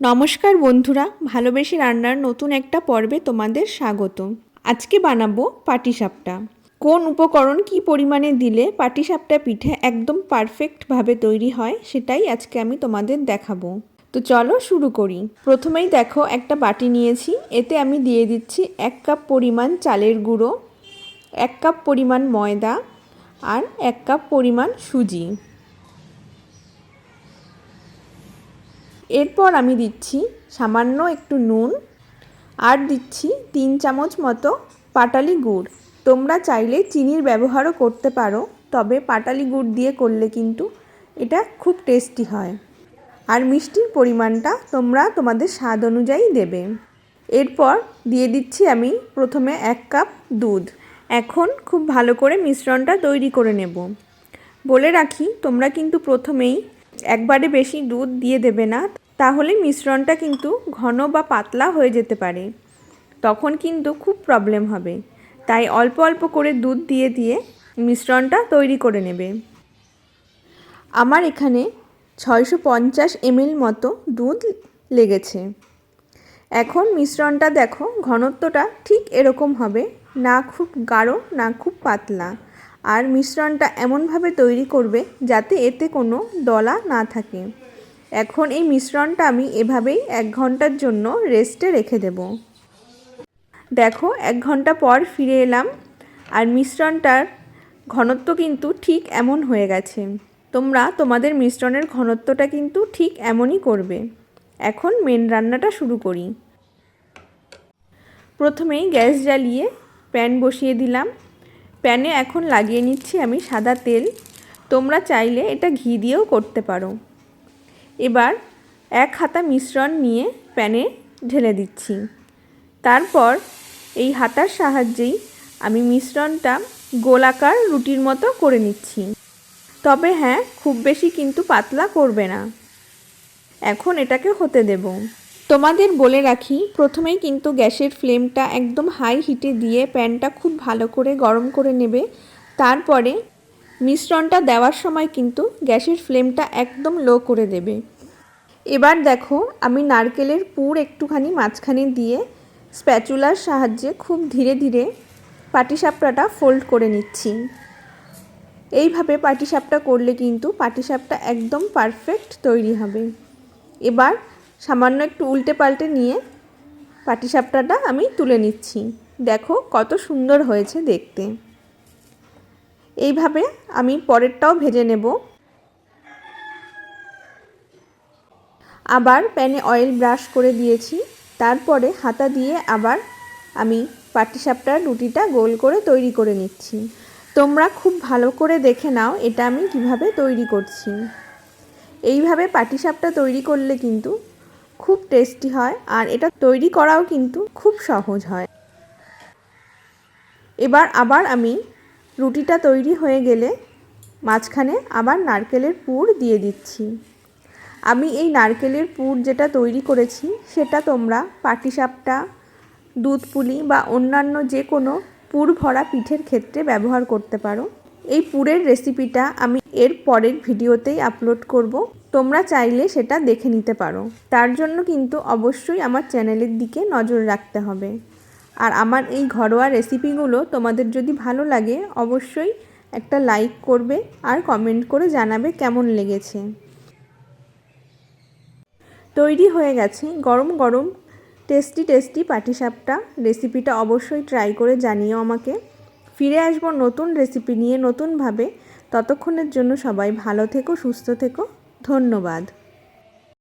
নমস্কার বন্ধুরা, ভালোবেসে রান্নার নতুন একটা পর্বে তোমাদের স্বাগত আজকে বানাবো পাটিসাপটা। কোন উপকরণ কি পরিমাণে দিলে পাটিসাপটা পিঠে একদম পারফেক্টভাবে তৈরি হয়, সেটাই আজকে আমি তোমাদের দেখাবো। তো চলো শুরু করি। প্রথমেই দেখো, একটা বাটি নিয়েছি। এতে আমি দিয়ে দিচ্ছি এক কাপ পরিমাণ চালের গুঁড়ো, এক কাপ পরিমাণ ময়দা আর এক কাপ পরিমাণ সুজি। এরপর আমি দিচ্ছি সামান্য একটু নুন আর দিচ্ছি তিন চামচ মতো পাটালি গুড়। তোমরা চাইলে চিনির ব্যবহারও করতে পারো, তবে পাটালি গুড় দিয়ে করলে কিন্তু এটা খুব টেস্টি হয়। আর মিষ্টির পরিমাণটা তোমরা তোমাদের স্বাদ অনুযায়ী দেবে। এরপর দিয়ে দিচ্ছি আমি প্রথমে এক কাপ দুধ। এখন খুব ভালো করে মিশ্রণটা তৈরি করে নেব। বলে রাখি, তোমরা কিন্তু প্রথমেই একবারে বেশি দুধ দিয়ে দেবে না, তাহলে মিশ্রণটা কিন্তু ঘন বা পাতলা হয়ে যেতে পারে। তখন কিন্তু খুব প্রবলেম হবে। তাই অল্প অল্প করে দুধ দিয়ে দিয়ে মিশ্রণটা তৈরি করে নেবে। আমার এখানে ছয়শো পঞ্চাশ এমএল মতো দুধ লেগেছে। এখন মিশ্রণটা দেখো, ঘনত্বটা ঠিক এরকম হবে, না খুব গাঢ়, না খুব পাতলা। আর মিশ্রণটা এমনভাবে তৈরি করবে যাতে এতে কোনো দলা না থাকে। এখন এই মিশ্রণটা আমি এভাবেই এক ঘণ্টার জন্য রেস্টে রেখে দেব। দেখো, এক ঘণ্টা পর ফিরে এলাম আর মিশ্রণটার ঘনত্ব কিন্তু ঠিক এমন হয়ে গেছে। তোমরা তোমাদের মিশ্রণের ঘনত্বটা কিন্তু ঠিক এমনই করবে। এখন মেন রান্নাটা শুরু করি। প্রথমেই গ্যাস জ্বালিয়ে প্যান বসিয়ে দিলাম। প্যানে এখন লাগিয়ে নিচ্ছি আমি সাদা তেল। তোমরা চাইলে এটা ঘি দিয়েও করতে পারো। এবার এক হাতা মিশ্রণ নিয়ে প্যানে ঢেলে দিচ্ছি। তারপর এই হাতার সাহায্যেই আমি মিশ্রণটা গোলাকার রুটির মতো করে নিচ্ছি। তবে হ্যাঁ খুব বেশি কিন্তু পাতলা করবে না। এখন এটাকে হতে দেব। তোমাদের বলে রাখি, প্রথমেই কিন্তু গ্যাসের ফ্লেমটা একদম হাই হিটে দিয়ে প্যানটা খুব ভালো করে গরম করে নেবে। তারপরে মিশ্রণটা দেওয়ার সময় কিন্তু গ্যাসের ফ্লেমটা একদম লো করে দেবে। এবার দেখো, আমি নারকেলের পুর একটুখানি মাঝখানে দিয়ে স্প্যাচুলার সাহায্যে খুব ধীরে ধীরে পাটিসাপটাটা ফোল্ড করে নিচ্ছি। এইভাবে পাটিসাপটা করলে কিন্তু পাটিসাপটা একদম পারফেক্ট তৈরি হবে। এবার সামান্য একটু উল্টে পাল্টে নিয়ে পাটিসাপটাটা আমি তুলে নিচ্ছি। দেখো কত সুন্দর হয়েছে দেখতে। এইভাবে আমি পরেরটাও ভেজে নেব। আবার প্যানে অয়েল ব্রাশ করে দিয়েছি। তারপরে হাতা দিয়ে আবার আমি পাটিসাপটার রুটিটা গোল করে তৈরি করে নিচ্ছি। তোমরা খুব ভালো করে দেখে নাও এটা আমি কীভাবে তৈরি করছি। এইভাবে পাটিসাপটা তৈরি করলে কিন্তু খুব টেস্টি হয় আর এটা তৈরি করাও কিন্তু খুব সহজ হয়। এবার আবার আমি রুটিটা তৈরি হয়ে গেলে মাঝখানে আবার নারকেলের পুর দিয়ে দিচ্ছি। আমি এই নারকেলের পুর যেটা তৈরি করেছি সেটা তোমরা পাটিসাপটা দুধ পুলি বা অন্যান্য যে কোনো পুর ভরা পিঠের ক্ষেত্রে ব্যবহার করতে পারো। এই পুরের রেসিপিটা আমি এর পরের ভিডিওতেই আপলোড করব। তোমরা চাইলে সেটা দেখে নিতে পারো। তার জন্য কিন্তু অবশ্যই আমার চ্যানেলের দিকে নজর রাখতে হবে। আর আমার এই ঘরোয়া রেসিপিগুলো তোমাদের যদি ভালো লাগে, অবশ্যই একটা লাইক করবে আর কমেন্ট করে জানাবে কেমন লেগেছে। তৈরি হয়ে গেছে গরম গরম টেস্টি টেস্টি পাটিসাপটা। রেসিপিটা অবশ্যই ট্রাই করে জানিও আমাকে। ফিরে আসব নতুন রেসিপি নিয়ে নতুনভাবে। ততক্ষণের জন্য সবাই ভালো থেকো সুস্থ থেকো। ধন্যবাদ।